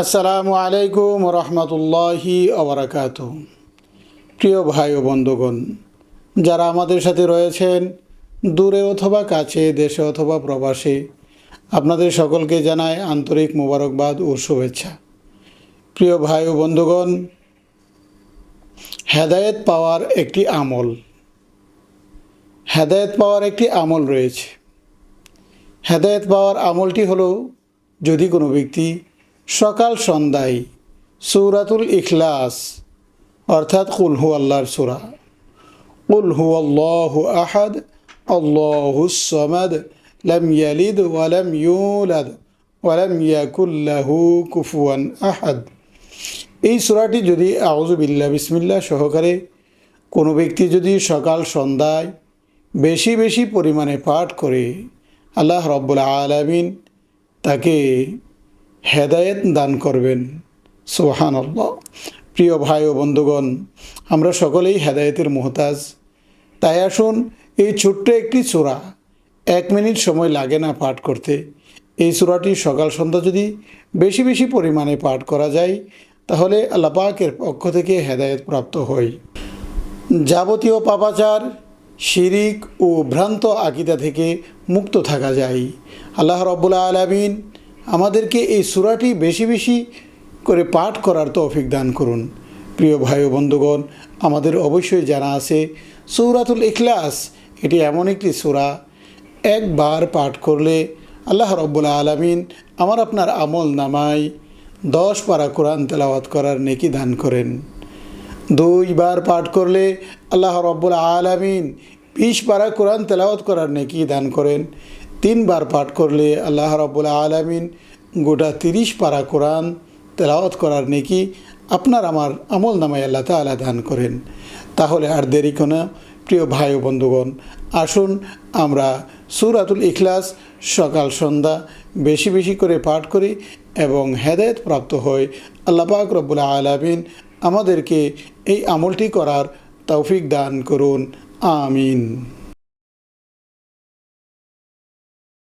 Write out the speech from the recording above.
আসসালামু আলাইকুম রহমতুল্লাহি আবরাকাত প্রিয় ভাই ও বন্ধুগণ, যারা আমাদের সাথে রয়েছেন দূরে অথবা কাছে, দেশে অথবা প্রবাসে, আপনাদের সকলকে জানায় আন্তরিক মোবারকবাদ ও শুভেচ্ছা। প্রিয় ভাই ও বন্ধুগণ, হেদায়েত পাওয়ার একটি আমল। হেদায়েত পাওয়ার একটি আমল রয়েছে। হেদায়েত পাওয়ার আমলটি হলো, যদি কোনো ব্যক্তি সকাল সন্ধ্যায় সৌরাতুল ইখলাস, অর্থাৎ কুল হু আল্লাহর সুরা। কুল হু আল্লাহ আহাদ, আল্লাহু সমাদ, লাম ইয়ালিদ ওয়ালাম ইউলাদ ওয়ালাম ইয়াকুল্লাহু কুফুয়ান আহাদ। এই সুরাটি যদি আউজুবিল্লা বিসমিল্লা সহকারে কোনো ব্যক্তি যদি সকাল সন্ধ্যায় বেশি বেশি পরিমাণে পাঠ করে, আল্লাহ রব্বুল আলমিন তাকে হেদায়েত দান করবেন। সোহান আল্লাহ প্রিয় ভাই ও বন্ধুগণ, আমরা সকলেই হেদায়েতের মোহতাজ। তাই আসুন, এই ছোট্ট একটি চূড়া এক মিনিট সময় লাগে না পাঠ করতে। এই চূড়াটি সকাল সন্ধ্যা যদি বেশি বেশি পরিমাণে পাঠ করা যায়, তাহলে আল্লাহ পাকের পক্ষ থেকে হেদায়েত প্রাপ্ত হয় যাবতীয় পাপাচার, শিরিক ও ভ্রান্ত আকিদা থেকে মুক্ত থাকা যায়। আল্লাহ রব্বুল্লা আলমিন আমাদেরকে এই সুরাটি বেশি বেশি করে পাঠ করার তৌফিক দান করুন। প্রিয় ভাই ও বন্ধুগণ, আমাদের অবশ্যই জানা আছে, সৌরাতুল ইখলাস এটি এমন একটি সুরা। একবার পাঠ করলে আল্লাহ রব্বুল্লা আলমিন আমার আপনার আমল নামায় দশ পারা কোরআন তেলাওয়াত করার নেকি দান করেন। দুইবার পাঠ করলে আল্লাহ রব্বুল আলমিন বিশ পারা কোরআন তেলাওয়াত করার নেকি দান করেন। তিনবার পাঠ করলে আল্লাহ রব্বুল আলমিন গোটা তিরিশ পারা কোরআন তেলাওয়াত করার নেকি আপনার আমার আমল নামায় আল্লাহ তালা দান করেন। তাহলে আর দেরি কোনো প্রিয় ভাই ও বন্ধুগণ, আসুন আমরা সুরাতুল ইখলাস সকাল সন্ধ্যা বেশি বেশি করে পাঠ করি এবং হেদায়ত প্রাপ্ত হই। আল্লাহ পাক রব্বুল আলমিন আমাদেরকে এই আমলটি করার তৌফিক দান করুন। আমিন।